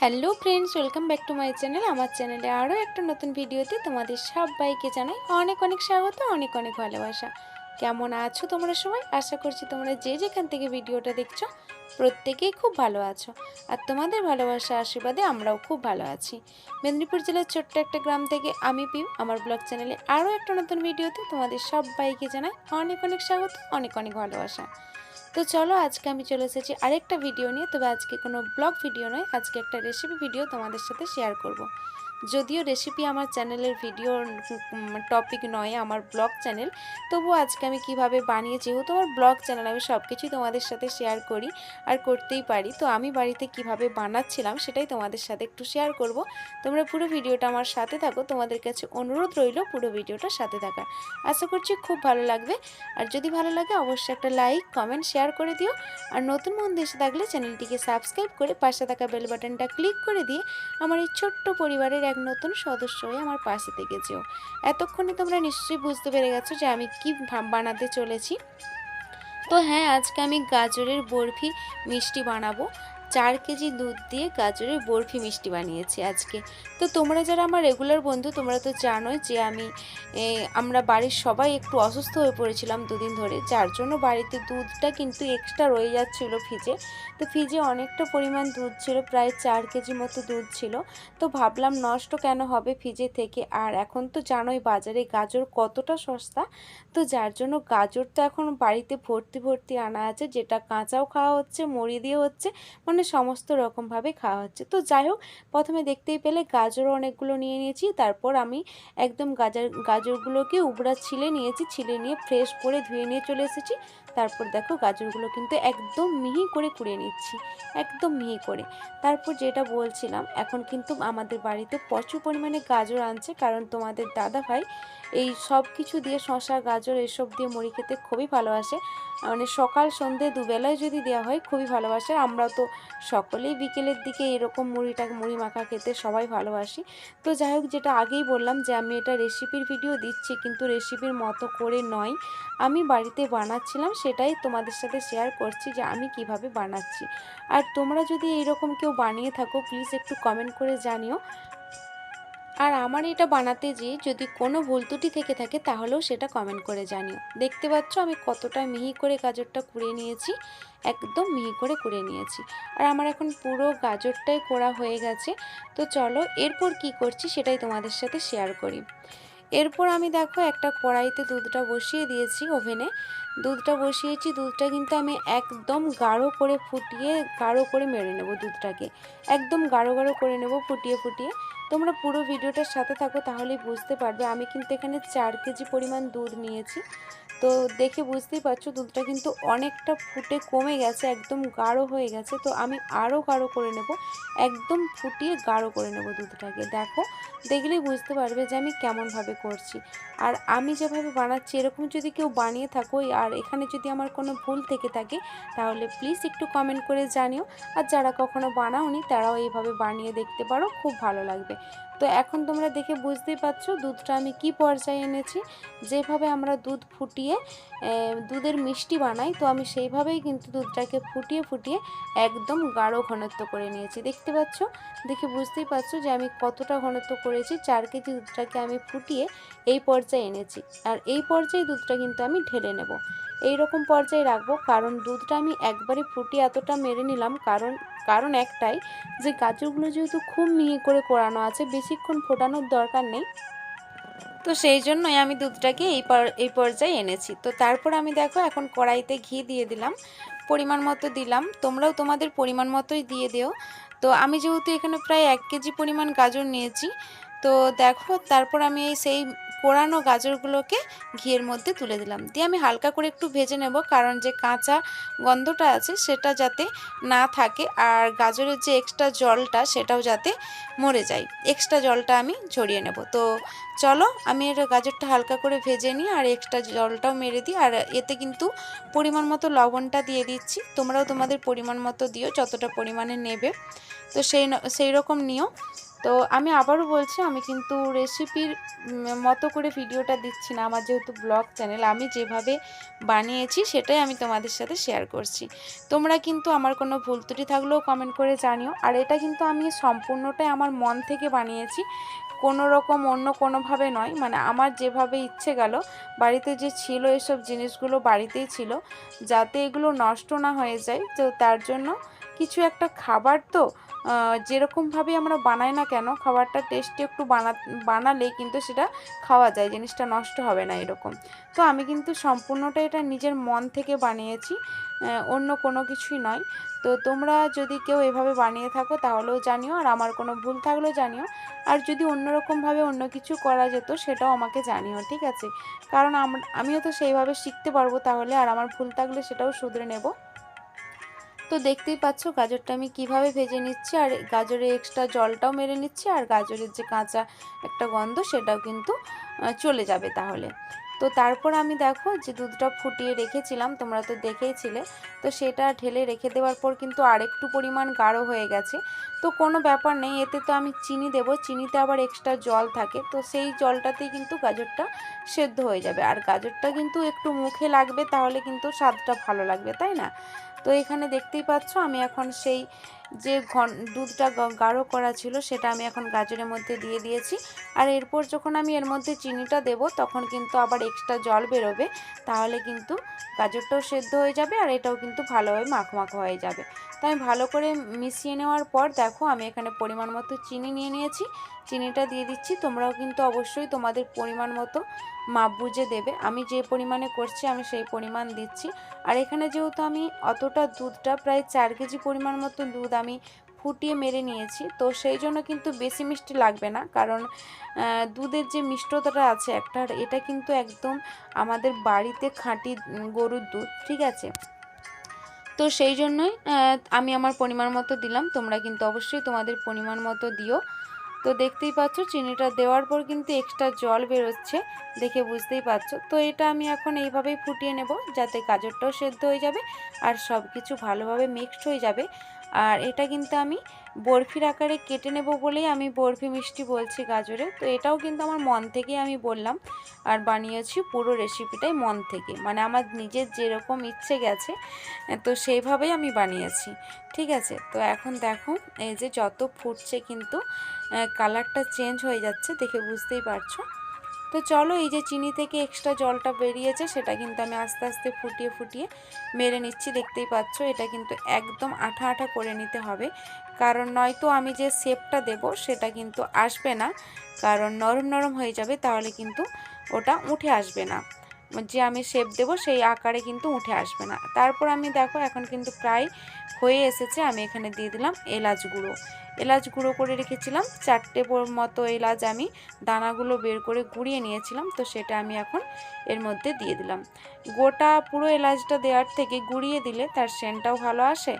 Hello friends, welcome back to my channel. আমার চ্যানেলে আরও একটা নতুন ভিডিওতে তোমাদের সবাইকে জানাই অনেক অনেক স্বাগত, অনেক অনেক ভালোবাসা। কেমন আছো তোমরা সবাই? আশা করছি তোমরা যে যেখান থেকে ভিডিওটা দেখছ প্রত্যেকেই খুব ভালো আছো। আর তোমাদের ভালোবাসা আশীর্বাদে আমরাও খুব ভালো আছি। মেদিনীপুর জেলার ছোট্ট একটা গ্রাম থেকে আমি পিউ। আমার ব্লগ চ্যানেলে আরও একটা নতুন ভিডিওতে তোমাদের সবাইকে জানাই অনেক অনেক স্বাগত, অনেক অনেক ভালোবাসা। তো চলো আজকে আমি চলে এসেছি আরেকটা ভিডিও নিয়ে। তবে আজকে কোনো ব্লগ ভিডিও নয়, আজকে একটা রেসিপি ভিডিও তোমাদের সাথে শেয়ার করব। যদিও রেসিপি আমার চ্যানেলের ভিডিও টপিক নয়, আমার ব্লগ চ্যানেল তবু আজকে আমি কীভাবে বানিয়ে, যেহেতু আমার ব্লগ চ্যানেল আমি সব কিছুই তোমাদের সাথে শেয়ার করি আর করতেই পারি। তো আমি বাড়িতে কীভাবে বানাচ্ছিলাম সেটাই তোমাদের সাথে একটু শেয়ার করব। তোমরা পুরো ভিডিওটা আমার সাথে থাকো, তোমাদের কাছে অনুরোধ রইল পুরো ভিডিওটা সাথে থাকার। আশা করছি খুব ভালো লাগবে। আর যদি ভালো লাগে, অবশ্যই একটা লাইক কমেন্ট শেয়ার করে দিও। আর নতুন বন্ধু এসে থাকলে চ্যানেলটিকে সাবস্ক্রাইব করে পাশে থাকা বেল বাটনটা ক্লিক করে দিয়ে আমার এই ছোট্ট পরিবারের এক নতুন সদস্য হয়ে আমার পাশে থেকেছেও এতক্ষণে তোমরা নিশ্চয়ই বুঝতে পেরে গেছো যে আমি কি বানাতে চলেছি। তো হ্যাঁ আজকে আমি গাজরের বরফি মিষ্টি বানাবো। চার কেজি দুধ দিয়ে গাজরের বরফি মিষ্টি বানিয়েছি আজকে। তো তোমরা যারা আমার রেগুলার বন্ধু, তোমরা তো জানোই যে আমি আমরা বাড়ির সবাই একটু অসুস্থ হয়ে পড়েছিলাম দুদিন ধরে, যার জন্য বাড়িতে দুধটা কিন্তু এক্সট্রা রয়ে যাচ্ছিল ফ্রিজে তো ফ্রিজে অনেকটা পরিমাণ দুধ ছিল, প্রায় চার কেজি মতো দুধ ছিল। তো ভাবলাম নষ্ট কেন হবে ফ্রিজে থেকে? আর এখন তো জানোই বাজারে গাজর কতটা সস্তা। তো যার জন্য গাজর তো এখন বাড়িতে ভর্তি ভর্তি আনা আছে, যেটা কাঁচাও খাওয়া হচ্ছে, মুড়ি দিয়ে হচ্ছে মানে সমস্ত রকমভাবে খাওয়া হচ্ছে। তো যাই হোক প্রথমে দেখতেই পেলে গাজরও অনেকগুলো নিয়ে নিয়েছি, তারপর আমি একদম গাজর, গাজরগুলোকে উবড়া ছিলে নিয়েছি, ছিলে নিয়ে ফ্রেশ করে ধুয়ে নিয়ে চলে এসেছি। তারপর দেখো গাজরগুলো কিন্তু একদম মিহি করে কুড়িয়ে নিচ্ছি, একদম মিহি করে। তারপর যেটা বলছিলাম, এখন কিন্তু আমাদের বাড়িতে প্রচুর পরিমাণে গাজর আনছে, কারণ তোমাদের দাদা ভাই এই সব কিছু দিয়ে শশা গাজর এসব দিয়ে মুড়ি খেতে খুবই ভালোবাসে। মানে সকাল সন্ধে দুবেলায় যদি দেওয়া হয় খুবই ভালোবাসে। আমরা তো সকলেই বিকেলের দিকে এরকম মুড়িটা, মুড়ি মাখা খেতে সবাই ভালোবাসি। তো যাই হোক, যেটা আগেই বললাম যে আমি এটা রেসিপির ভিডিও দিচ্ছি, কিন্তু রেসিপির মতো করে নয়। আমি বাড়িতে বানাচ্ছিলাম, সেটাই তোমাদের সাথে শেয়ার করছি যে আমি কীভাবে বানাচ্ছি। আর তোমরা যদি এইরকম কেউ বানিয়ে থাকো প্লিজ একটু কমেন্ট করে জানিও। আর আমার এটা বানাতে যেয়ে যদি কোনো ভুল ত্রুটি থেকে থাকে তাহলেও সেটা কমেন্ট করে জানিও। দেখতে পাচ্ছ আমি কতটা মিহি করে গাজরটা কুড়িয়ে নিয়েছি, একদম মিহি করে কুড়িয়ে নিয়েছি। আর আমার এখন পুরো গাজরটাই কোড়া হয়ে গেছে, তো চলো এরপর কি করছি সেটাই তোমাদের সাথে শেয়ার করি। এরপর আমি দেখো একটা কড়াইতে দুধটা বসিয়ে দিয়েছি ওভেনে। দুধটা বসিয়েছি, দুধটা কিন্তু আমি একদম গাঢ় করে ফুটিয়ে, গাঢ় করে মেরে নেব দুধটাকে। একদম গাঢ় গাঢ় করে নেব ফুটিয়ে ফুটিয়ে। তোমরা পুরো ভিডিওটার সাথে থাকো, তাহলেই বুঝতে পারবে। আমি কিন্তু এখানে চার কেজি পরিমাণ দুধ নিয়েছি। তো দেখে বুঝতেই পারছ দুধটা কিন্তু অনেকটা ফুটে কমে গেছে, একদম গাঢ় হয়ে গেছে। তো আমি আরও গাঢ় করে নেব, একদম ফুটিয়ে গাঢ় করে নেব দুধটাকে। দেখো, দেখলেই বুঝতে পারবে যে আমি কেমনভাবে করছি। আর আমি যেভাবে বানাচ্ছি, এরকম যদি কেউ বানিয়ে থাকো, আর এখানে যদি আমার কোনো ভুল থেকে থাকে, তাহলে প্লিজ একটু কমেন্ট করে জানিও। আর যারা কখনো বানাওনি, তারাও এইভাবে বানিয়ে দেখতে পারো, খুব ভালো লাগবে। তো এখন তোমরা দেখে বুঝতেই পারছ দুধটা আমি কি পর্যায়ে এনেছি। যেভাবে আমরা দুধ ফুটিয়ে দুধের মিষ্টি বানাই, তো আমি সেইভাবেই কিন্তু দুধটাকে ফুটিয়ে ফুটিয়ে একদম গাঢ় ঘনত্ব করে নিয়েছি। দেখতে পাচ্ছ? দেখে বুঝতেই পারছ যে আমি কতটা ঘনত্ব করেছি, চার কেজি দুধটাকে আমি ফুটিয়ে এই পর্যায়ে এনেছি। আর এই পর্যায়ে দুধটা কিন্তু আমি ঢেলে নেব। এই রকম পর্যায়ে রাখব, কারণ দুধটা আমি একবারে ফুটিয়ে এতটা মেরে নিলাম, কারণ কারণ একটাই, যে গাজরগুলো যেহেতু খুব মিহি করে কোরানো আছে, বেশিক্ষণ ফোটানোর দরকার নেই। তো সেই জন্যই আমি দুধটাকে এই পর, এই পর্যায়ে এনেছি। তো তারপর আমি দেখো এখন কড়াইতে ঘি দিয়ে দিলাম, পরিমাণ মতো দিলাম। তোমরাও তোমাদের পরিমাণ মতোই দিয়ে দিও। তো আমি যেহেতু এখানে প্রায় এক কেজি পরিমাণ গাজর নিয়েছি, তো দেখো তারপর আমি এই সেই কোরানো গাজরগুলোকে ঘিয়ের মধ্যে তুলে দিলাম। দিয়ে আমি হালকা করে একটু ভেজে নেব, কারণ যে কাঁচা গন্ধটা আছে সেটা যাতে না থাকে আর গাজরের যে এক্সট্রা জলটা সেটাও যাতে মরে যায়। এক্সট্রা জলটা আমি ঝরিয়ে নেব। তো চলো, আমি এর গাজরটা হালকা করে ভেজে নিই আর এক্সট্রা জলটাও মেরে দিই। আর এতে কিন্তু পরিমাণ মতো লবণটা দিয়ে দিচ্ছি। তোমরাও তোমাদের পরিমাণ মতো দিও, যতটা পরিমাণে নেবে। তো সেই সেই রকম নিও। তো আমি আবারও বলছি, আমি কিন্তু রেসিপির মতো করে ভিডিওটা দিচ্ছি না, আমার যেহেতু ব্লগ চ্যানেল, আমি যেভাবে বানিয়েছি সেটাই আমি তোমাদের সাথে শেয়ার করছি। তোমরা কিন্তু আমার কোনো ভুল ত্রুটি থাকলেও কমেন্ট করে জানিও। আর এটা কিন্তু আমি সম্পূর্ণটাই আমার মন থেকে বানিয়েছি, কোনো রকম অন্য কোনোভাবে নয়। মানে আমার যেভাবে ইচ্ছে গেল, বাড়িতে যে ছিল এসব জিনিসগুলো বাড়িতেই ছিল, যাতে এগুলো নষ্ট না হয়ে যায়। তো তার জন্য কিছু একটা খাবার তো যেরকমভাবে আমরা বানাই না কেন, খাবারটা টেস্টি একটু বানা, বানালে কিন্তু সেটা খাওয়া যায়, জিনিসটা নষ্ট হবে না এরকম। তো আমি কিন্তু সম্পূর্ণটা এটা নিজের মন থেকে বানিয়েছি অন্য কোনো কিছুই নয়। তো তোমরা যদি কেউ এভাবে বানিয়ে থাকো তাহলেও জানিও, আর আমার কোনো ভুল থাকলেও জানিও। আর যদি অন্যরকমভাবে অন্য কিছু করা যেত সেটাও আমাকে জানিও, ঠিক আছে? কারণ আমিও তো সেইভাবে শিখতে পারব তাহলে, আর আমার ভুল থাকলে সেটাও শুধরে নেব। তো দেখতেই পাচ্ছ গাজরটা আমি কীভাবে ভেজে নিচ্ছি, আর গাজরের এক্সট্রা জলটাও মেরে নিচ্ছি, আর গাজরের যে কাঁচা একটা গন্ধ সেটাও কিন্তু চলে যাবে তাহলে। তো তারপর আমি দেখো যে দুধটা ফুটিয়ে রেখেছিলাম, তোমরা তো দেখেইছিলে, তো সেটা ঢেলে রেখে দেওয়ার পর কিন্তু আরেকটু পরিমাণ গাঢ় হয়ে গেছে। তো কোনো ব্যাপার নেই, এতে তো আমি চিনি দেব, চিনিতে আবার এক্সট্রা জল থাকে, তো সেই জলটাতেই কিন্তু গাজরটা সেদ্ধ হয়ে যাবে। আর গাজরটা কিন্তু একটু মুখে লাগবে, তাহলে কিন্তু স্বাদটা ভালো লাগবে, তাই না? তো এখানে দেখতেই পাচ্ছ আমি এখন সেই যে ঘন, দুধটা গাঢ় করা ছিল সেটা আমি এখন গাজরের মধ্যে দিয়ে দিয়েছি। আর এরপর যখন আমি এর মধ্যে চিনিটা দেব, তখন কিন্তু আবার এক্সট্রা জল বেরোবে। তাহলে কিন্তু গাজরটাও সেদ্ধ হয়ে যাবে আর এটাও কিন্তু ভালোভাবে মাখো হয়ে যাবে। তো আমি ভালো করে মিশিয়ে নেওয়ার পর দেখো আমি এখানে পরিমাণ মতো চিনি নিয়ে নিয়েছি। চিনিটা দিয়ে দিচ্ছি। তোমরাও কিন্তু অবশ্যই তোমাদের পরিমাণ মতো মাপ বুঝে দেবে। আমি যে পরিমাণে করছি আমি সেই পরিমাণ দিচ্ছি। আর এখানে যেহেতু আমি অতটা দুধটা প্রায় চার কেজি পরিমাণ মতো দুধ আমি ফুটিয়ে মেরে নিয়েছি। তো সেই জন্য কিন্তু বেশি মিষ্টি লাগবে না। কারণ দুধের যে মিষ্টতাটা আছে একটা এটা কিন্তু একদম আমাদের বাড়িতে খাঁটি গরুর দুধ, ঠিক আছে? তো সেই জন্যই আমি আমার পরিমাণ মতো দিলাম। তোমরা কিন্তু অবশ্যই তোমাদের পরিমাণ মতো দিও। তো দেখতেই পাচ্ছ, চিনিটা দেওয়ার পর কিন্তু এক্সট্রা জল বেরোচ্ছে, দেখে বুঝতেই পারছ তো এটা আমি এখন এইভাবেই ফুটিয়ে নেব, যাতে গাজরটাও সেদ্ধ হয়ে যাবে আর সব কিছু ভালোভাবে মিক্সড হয়ে যাবে। আর এটা কিন্তু আমি বরফির আকারে কেটে নেব বলেই আমি বরফি মিষ্টি বলছি গাজরে। তো এটাও কিন্তু আমার মন থেকেই আমি বললাম আর বানিয়েছি পুরো রেসিপিটাই মন থেকে। মানে আমার নিজের যেরকম ইচ্ছে গেছে, তো সেইভাবেই আমি বানিয়েছি। ঠিক আছে? তো এখন দেখো, এই যে যত ফুটছে কিন্তু কালারটা চেঞ্জ হয়ে যাচ্ছে দেখে বুঝতেই পারছ। তো চলো এই যে চিনি থেকে এক্সট্রা জলটা বেরিয়েছে, সেটা কিন্তু আমি আস্তে আস্তে ফুটিয়ে ফুটিয়ে মেরে নিচ্ছি। দেখতেই পাচ্ছ, এটা কিন্তু একদম আঠা আঠা করে নিতে হবে। কারণ নয়তো আমি যে শেপটা দেব, সেটা কিন্তু আসবে না। কারণ নরম নরম হয়ে যাবে, তাহলে কিন্তু ওটা উঠে আসবে না। যে আমি শেপ দেব সেই আকারে কিন্তু উঠে আসবে না। তারপর আমি দেখো এখন কিন্তু প্রায় হয়ে এসেছে, আমি এখানে দিয়ে দিলাম এলাচ গুঁড়ো। এলাচ গুঁড়ো করে রেখেছিলাম, চারটে মতো এলাচ আমি দানাগুলো বের করে গুঁড়িয়ে নিয়েছিলাম, তো সেটা আমি এখন এর মধ্যে দিয়ে দিলাম। গোটা পুরো এলাচটা দেওয়ার থেকে গুঁড়িয়ে দিলে তার সেন্টটাও ভালো আসে,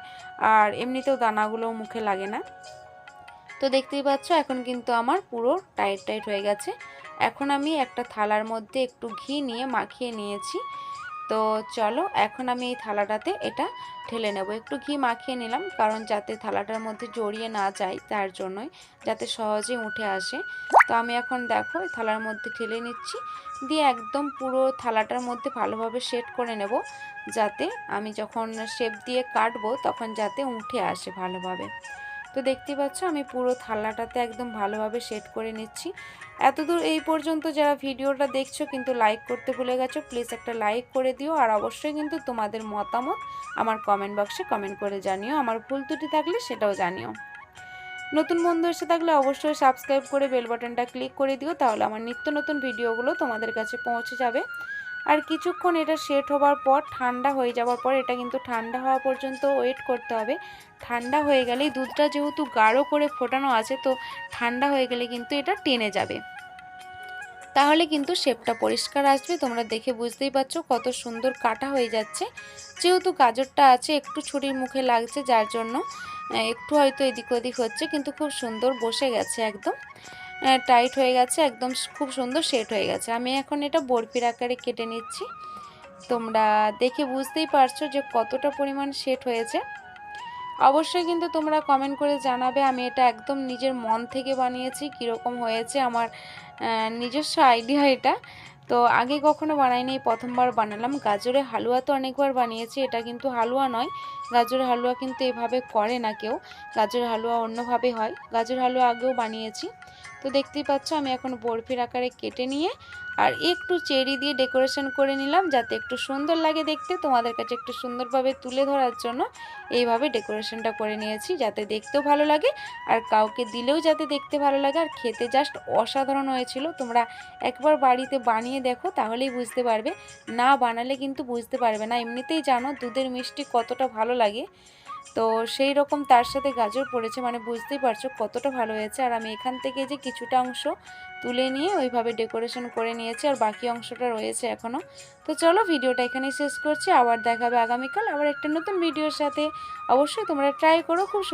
আর এমনিতেও দানাগুলো মুখে লাগে না। তো দেখতেই পাচ্ছ, এখন কিন্তু আমার পুরো টাইট টাইট হয়ে গেছে। এখন আমি একটা থালার মধ্যে একটু ঘি নিয়ে মাখিয়ে নিয়েছি। তো চলো, এখন আমি এই থালাটাতে এটা ঠেলে নেব। একটু ঘি মাখিয়ে নিলাম, কারণ যাতে থালাটার মধ্যে জড়িয়ে না যায় তার জন্যই, যাতে সহজে উঠে আসে। তো আমি এখন দেখো থালার মধ্যে ঠেলে নিচ্ছি। দিয়ে একদম পুরো থালাটার মধ্যে ভালোভাবে সেট করে নেব, যাতে আমি যখন শেপ দিয়ে কাটবো, তখন যাতে উঠে আসে ভালোভাবে। তো দেখতে পাচ্ছ, আমি পুরো থালাটাতে একদম ভালোভাবে সেট করে নিচ্ছি। এতদূর এই পর্যন্ত যারা ভিডিওটা দেখছ কিন্তু লাইক করতে ভুলে গেছো প্লিজ একটা লাইক করে দিও। আর অবশ্যই কিন্তু তোমাদের মতামত আমার কমেন্ট বক্সে কমেন্ট করে জানিও। আমার ভুল ত্রুটি থাকলে সেটাও জানিও। নতুন বন্ধু এসে থাকলে অবশ্যই সাবস্ক্রাইব করে বেল বাটনটা ক্লিক করে দিও, তাহলে আমার নিত্য নতুন ভিডিওগুলো তোমাদের কাছে পৌঁছে যাবে। আর কিছুক্ষণ এটা সেট হবার পর ঠান্ডা হয়ে যাওয়ার পর এটা কিন্তু ঠান্ডা হওয়া পর্যন্ত ওয়েট করতে হবে। ঠান্ডা হয়ে গেলেই দুধটা যেহেতু গাঢ় করে ফোটানো আছে, তো ঠান্ডা হয়ে গেলে কিন্তু এটা টেনে যাবে। তাহলে কিন্তু শেপটা পরিষ্কার আসবে, তোমরা দেখে বুঝতেই পারছ কত সুন্দর কাটা হয়ে যাচ্ছে। যেহেতু গাজরটা আছে, একটু ছুরির মুখে লাগছে, যার জন্য একটু হয়তো এদিক ওদিক হচ্ছে, কিন্তু খুব সুন্দর বসে গেছে একদম। টাইট হয়ে গেছে, একদম খুব সুন্দর সেট হয়ে গেছে। আমি এখন এটা বরফির আকারে কেটে নিচ্ছি। তোমরা দেখে বুঝতেই পারছ যে কতটা পরিমাণ সেট হয়েছে। অবশ্যই কিন্তু তোমরা কমেন্ট করে জানাবে, আমি এটা একদম নিজের মন থেকে বানিয়েছি, কীরকম হয়েছে আমার নিজস্ব আইডিয়া এটা। তো আগে কখনো বানাইনি, প্রথমবার বানালাম। গাজরের হালুয়া তো অনেকবার বানিয়েছি, এটা কিন্তু হালুয়া নয় গাজরের হালুয়া কিন্তু এভাবে করে না কেউ। গাজর হালুয়া অন্যভাবে হয়। গাজর হালুয়া আগেও বানিয়েছি। তো দেখতেই পাচ্ছ, আমি এখন বরফির আকারে কেটে নিয়ে আর একটু চেরি দিয়ে ডেকোরেশন করে নিলাম যাতে একটু সুন্দর লাগে দেখতে। তোমাদের কাছে একটু সুন্দরভাবে তুলে ধরার জন্য এইভাবে ডেকোরেশনটা করে নিয়েছি যাতে দেখতেও ভালো লাগে আর কাউকে দিলেও যাতে দেখতে ভালো লাগে। আর খেতে জাস্ট অসাধারণ হয়েছিল। তোমরা একবার বাড়িতে বানিয়ে দেখো, তাহলেই বুঝতে পারবে। না বানালে কিন্তু বুঝতে পারবে না। এমনিতেই জানো, দুধের মিষ্টি কতটা ভালো লাগে। তো সেই রকম তার সাথে গাজর পড়েছে মানে বুঝতেই পারছ কতটা ভালো হয়েছে। আর আমি এখান থেকে যে কিছুটা অংশ তুলে নিয়ে ওইভাবে ডেকোরেশন করে নিয়েছি আর বাকি অংশটা রয়েছে এখনও তো চলো ভিডিওটা এখানেই শেষ করছি। আবার দেখাবে আগামীকাল আবার একটা নতুন ভিডিওর সাথে। অবশ্যই তোমরা ট্রাই করো, খুব